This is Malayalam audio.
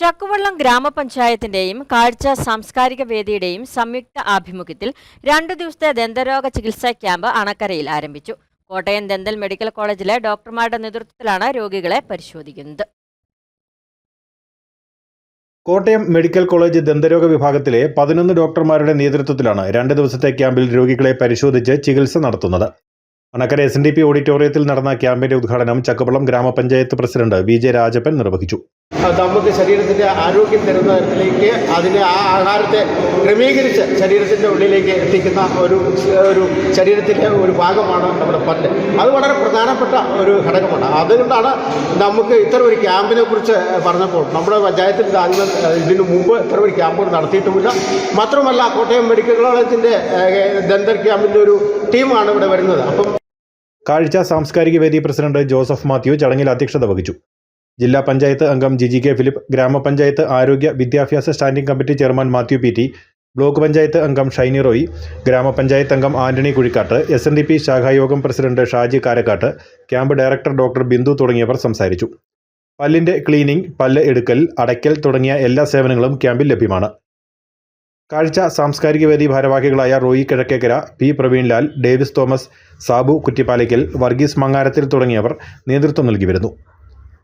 ചക്കുവള്ളം ഗ്രാമപഞ്ചായത്തിന്റെയും കാഴ്ച സാംസ്കാരിക വേദിയുടെയും സംയുക്ത ആഭിമുഖ്യത്തിൽ രണ്ടു ദിവസത്തെ ദന്തരോഗ ചികിത്സാ ക്യാമ്പ് അണക്കരയിൽ ആരംഭിച്ചു. കോട്ടയം ദന്തൽ മെഡിക്കൽ കോളേജിലെ ഡോക്ടർമാരുടെ നേതൃത്വത്തിലാണ് രോഗികളെ പരിശോധിക്കുന്നത്. കോട്ടയം മെഡിക്കൽ കോളേജ് ദന്തരോഗ വിഭാഗത്തിലെ പതിനൊന്ന് ഡോക്ടർമാരുടെ നേതൃത്വത്തിലാണ് രണ്ട് ദിവസത്തെ ക്യാമ്പിൽ രോഗികളെ പരിശോധിച്ച് ചികിത്സ നടത്തുന്നത്. Anakkara S N D P ഓഡിറ്റോറിയത്തിൽ നടന്ന ക്യാമ്പിന്റെ ഉദ്ഘാടനം ചക്കവള്ളം ഗ്രാമപഞ്ചായത്ത് പ്രസിഡന്റ് വി ജെ രാജപ്പൻ നിർവഹിച്ചു. നമുക്ക് ശരീരത്തിന്റെ ആരോഗ്യം തരുന്ന തരത്തിലേക്ക് അതിനെ ആ ആഹാരത്തെ ക്രമീകരിച്ച് ശരീരത്തിന്റെ ഉള്ളിലേക്ക് എത്തിക്കുന്ന ഒരു ഒരു ശരീരത്തിന്റെ ഒരു ഭാഗമാണ് നമ്മുടെ പല്ല്. അത് വളരെ പ്രധാനപ്പെട്ട ഒരു ഘടകമാണ്. അതുകൊണ്ടാണ് നമുക്ക് ഇത്ര ഒരു ക്യാമ്പിനെ കുറിച്ച് പറഞ്ഞപ്പോൾ നമ്മുടെ പഞ്ചായത്തിൽ ആദ്യം ഇതിനു മുമ്പ് ഇത്ര ഒരു ക്യാമ്പ് നടത്തിയിട്ടുമില്ല മാത്രമല്ല കോട്ടയം മെഡിക്കൽ കോളേജിന്റെ ദന്തൽ ക്യാമ്പിന്റെ ഒരു ടീമാണ് ഇവിടെ വരുന്നത്. അപ്പം കാഴ്ച സാംസ്കാരിക വേദി പ്രസിഡന്റ് ജോസഫ് മാത്യു ചടങ്ങിൽ അധ്യക്ഷത വഹിച്ചു. ജില്ലാ പഞ്ചായത്ത് അംഗം ജിജി കെ ഫിലിപ്പ് ഗ്രാമപഞ്ചായത്ത് ആരോഗ്യ വിദ്യാഭ്യാസ standing committee chairman Mathew P T block panchayat അംഗം ഷൈനി റോയി ഗ്രാമപഞ്ചായത്ത് അംഗം Antony Kuzhikkattu S N D P ശാഖായോഗം president Shaji Karakkattu camp director doctor Bindu തുടങ്ങിയവർ സംസാരിച്ചു. പല്ലിന്റെ ക്ലീനിംഗ് പല്ല് എടുക്കൽ അടയ്ക്കൽ തുടങ്ങിയ എല്ലാ സേവനങ്ങളും ക്യാമ്പിൽ ലഭ്യമാണ്. കാഴ്ച സാംസ്കാരിക വേദി ഭാരവാഹികളായ റോയി കിഴക്കേക്കര പി പ്രവീൺലാൽ ഡേവിസ് തോമസ് സാബു കുറ്റിപ്പാലയ്ക്കൽ വർഗീസ് മങ്ങാരത്തിൽ തുടങ്ങിയവർ നേതൃത്വം നൽകി വരുന്നു.